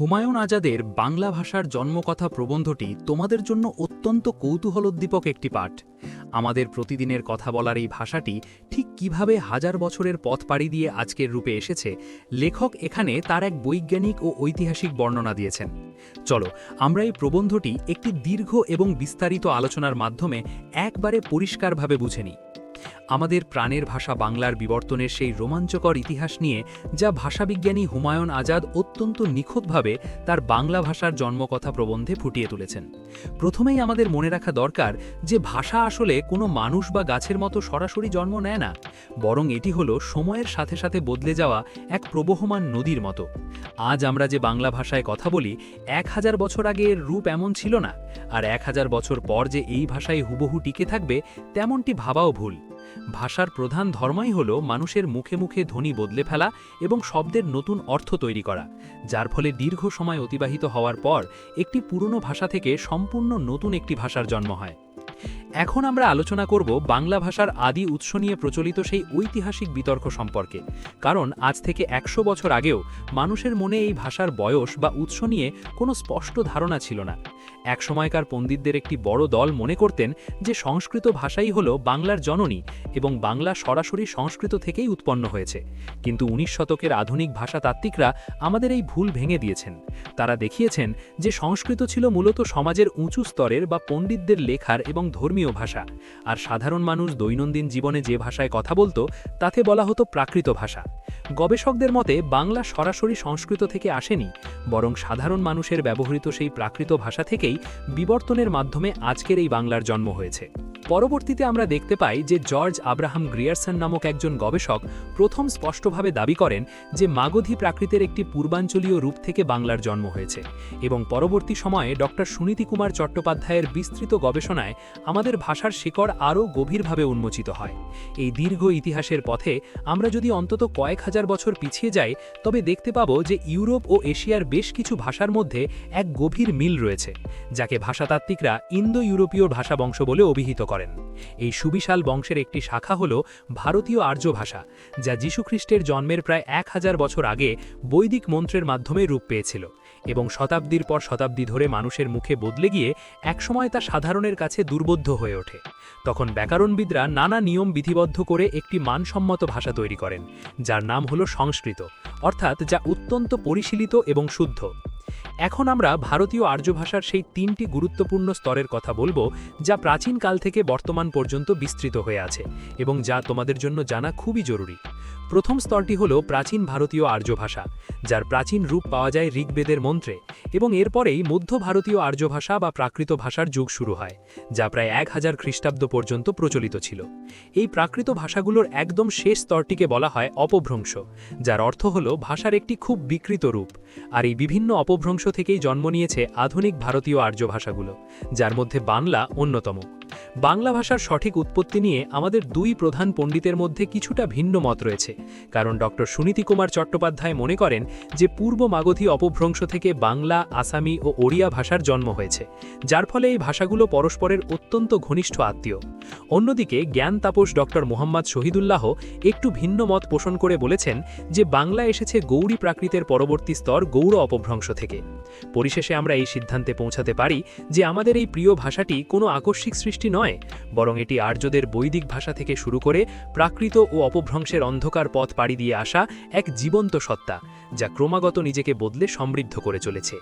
হুমায়ুন আজাদের বাংলা ভাষার জন্মকথা প্রবন্ধটি তোমাদের জন্য অত্যন্ত কৌতূহলোদ্দীপক একটি পাঠ। আমাদের প্রতিদিনের কথা বলার এই ভাষাটি ঠিক কীভাবে হাজার বছরের পথ পাড়ি দিয়ে আজকের রূপে এসেছে, লেখক এখানে তার এক বৈজ্ঞানিক ও ঐতিহাসিক বর্ণনা দিয়েছেন। চলো, আমরা এই প্রবন্ধটি একটি দীর্ঘ এবং বিস্তারিত আলোচনার মাধ্যমে একবারে পরিষ্কারভাবে বুঝে নিই। আমাদের প্রাণের ভাষা বাংলার বিবর্তনের সেই রোমাঞ্চকর ইতিহাস নিয়ে, যা ভাষাবিজ্ঞানী হুমায়ুন আজাদ অত্যন্ত নিখুঁতভাবে তার বাংলা ভাষার জন্মকথা প্রবন্ধে ফুটিয়ে তুলেছেন। প্রথমেই আমাদের মনে রাখা দরকার যে ভাষা আসলে কোনো মানুষ বা গাছের মতো সরাসরি জন্ম নেয় না, বরং এটি হলো সময়ের সাথে সাথে বদলে যাওয়া এক প্রবহমান নদীর মতো। আজ আমরা যে বাংলা ভাষায় কথা বলি, এক হাজার বছর আগে এর রূপ এমন ছিল না, আর এক হাজার বছর পর যে এই ভাষায় হুবহু টিকে থাকবে, তেমনটি ভাবাও ভুল। ভাষার প্রধান ধর্মই হল মানুষের মুখে মুখে ধ্বনি বদলে ফেলা এবং শব্দের নতুন অর্থ তৈরি করা, যার ফলে দীর্ঘ সময় অতিবাহিত হওয়ার পর একটি পুরনো ভাষা থেকে সম্পূর্ণ নতুন একটি ভাষার জন্ম হয়। এখন আমরা আলোচনা করব বাংলা ভাষার আদি উৎস নিয়ে প্রচলিত সেই ঐতিহাসিক বিতর্ক সম্পর্কে। কারণ আজ থেকে একশো বছর আগেও মানুষের মনে এই ভাষার বয়স বা উৎস নিয়ে কোনো স্পষ্ট ধারণা ছিল না। এক সময়কার পণ্ডিতদের একটি বড় দল মনে করতেন যে সংস্কৃত ভাষাই হল বাংলার জননী এবং বাংলা সরাসরি সংস্কৃত থেকেই উৎপন্ন হয়েছে। কিন্তু উনিশ শতকের আধুনিক ভাষাতাত্ত্বিকরা আমাদের এই ভুল ভেঙে দিয়েছেন। তারা দেখিয়েছেন যে সংস্কৃত ছিল মূলত সমাজের উঁচু স্তরের বা পণ্ডিতদের লেখার এবং ধর্মীয় ভাষা। আর সাধারণ মানুষ দৈনন্দিন জীবনে যে ভাষায় কথা বলতো, তাতে বলা হতো প্রাকৃত ভাষা। গবেষকদের মতে, বাংলা সরাসরি সংস্কৃত থেকে আসেনি, বরং সাধারণ মানুষের ব্যবহৃত সেই প্রাকৃত ভাষা থেকেই বিবর্তনের মাধ্যমে আজকের এই বাংলার জন্ম হয়েছে। পরবর্তীতে আমরা দেখতে পাই যে জর্জ আব্রাহাম গ্রিয়ারসন নামক একজন গবেষক প্রথম স্পষ্টভাবে দাবি করেন যে মাগধী প্রাকৃতের একটি পূর্বাঞ্চলীয় রূপ থেকে বাংলার জন্ম হয়েছে এবং পরবর্তী সময়ে ডক্টর সুনীতি কুমার চট্টোপাধ্যায়ের বিস্তৃত গবেষণায় আমাদের ভাষার শিকড় আরও গভীরভাবে উন্মোচিত হয়। এই দীর্ঘ ইতিহাসের পথে আমরা যদি অন্তত কয়েক হাজার বছর পিছিয়ে যাই, তবে দেখতে পাব যে ইউরোপ ও এশিয়ার বেশ কিছু ভাষার মধ্যে এক গভীর মিল রয়েছে, যাকে ভাষাতাত্ত্বিকরা ইন্দো ইউরোপীয় ভাষা বংশ বলে অভিহিত করেন। এই সুবিশাল বংশের একটি শাখা হল ভারতীয় আর্য ভাষা, যা যীশুখ্রিস্টের জন্মের প্রায় এক হাজার বছর আগে বৈদিক মন্ত্রের মাধ্যমে রূপ পেয়েছিল এবং শতাব্দীর পর শতাব্দী ধরে মানুষের মুখে বদলে গিয়ে একসময় তা সাধারণের কাছে দুর্বোধ্য হয়ে ওঠে। তখন ব্যাকরণবিদরা নানা নিয়ম বিধিবদ্ধ করে একটি মানসম্মত ভাষা তৈরি করেন, যার নাম হল সংস্কৃত, অর্থাৎ যা অত্যন্ত পরিশীলিত এবং শুদ্ধ। এখন আমরা ভারতীয় আর্য ভাষার সেই তিনটি গুরুত্বপূর্ণ স্তরের কথা বলব, যা প্রাচীনকাল থেকে বর্তমান পর্যন্ত বিস্তৃত হয়ে আছে এবং যা তোমাদের জন্য জানা খুবই জরুরি। প্রথম স্তরটি হল প্রাচীন ভারতীয় আর্য ভাষা যার প্রাচীন রূপ পাওয়া যায় ঋগ্বেদের মন্ত্রে, এবং এরপরেই মধ্য ভারতীয় আর্য ভাষা বা প্রাকৃত ভাষার যুগ শুরু হয়, যা প্রায় এক হাজার খ্রিস্টাব্দ পর্যন্ত প্রচলিত ছিল। এই প্রাকৃত ভাষাগুলোর একদম শেষ স্তরটিকে বলা হয় অপভ্রংশ, যার অর্থ হল ভাষার একটি খুব বিকৃত রূপ, আর এই বিভিন্ন অপভ্রংশ থেকেই জন্ম নিয়েছে আধুনিক ভারতীয় আর্য ভাষাগুলো যার মধ্যে বাংলা অন্যতম। বাংলা ভাষার সঠিক উৎপত্তি নিয়ে আমাদের দুই প্রধান পণ্ডিতের মধ্যে কিছুটা ভিন্ন মত রয়েছে। কারণ ডক্টর সুনীতি কুমার চট্টোপাধ্যায় মনে করেন যে পূর্ব মাগধী অপভ্রংশ থেকে বাংলা, আসামি ও ওড়িয়া ভাষার জন্ম হয়েছে, যার ফলে এই ভাষাগুলো পরস্পরের অত্যন্ত ঘনিষ্ঠ আত্মীয়। অন্যদিকে জ্ঞান তাপস ডক্টর মোহাম্মদ শহীদুল্লাহ একটু ভিন্ন মত পোষণ করে বলেছেন যে বাংলা এসেছে গৌরী প্রাকৃতের পরবর্তী স্তর গৌড় অপভ্রংশ থেকে। পরিশেষে আমরা এই সিদ্ধান্তে পৌঁছাতে পারি যে আমাদের এই প্রিয় ভাষাটি কোনো আকস্মিক সৃষ্টি নয়, বরং এটি আর্যদের বৈদিক ভাষা থেকে শুরু করে প্রাকৃত ও অপভ্রংশের অন্ধকার পথ পাড়ি দিয়ে আসা এক জীবন্ত সত্তা, যা ক্রমাগত নিজেকে বদলে সমৃদ্ধ করে চলেছে।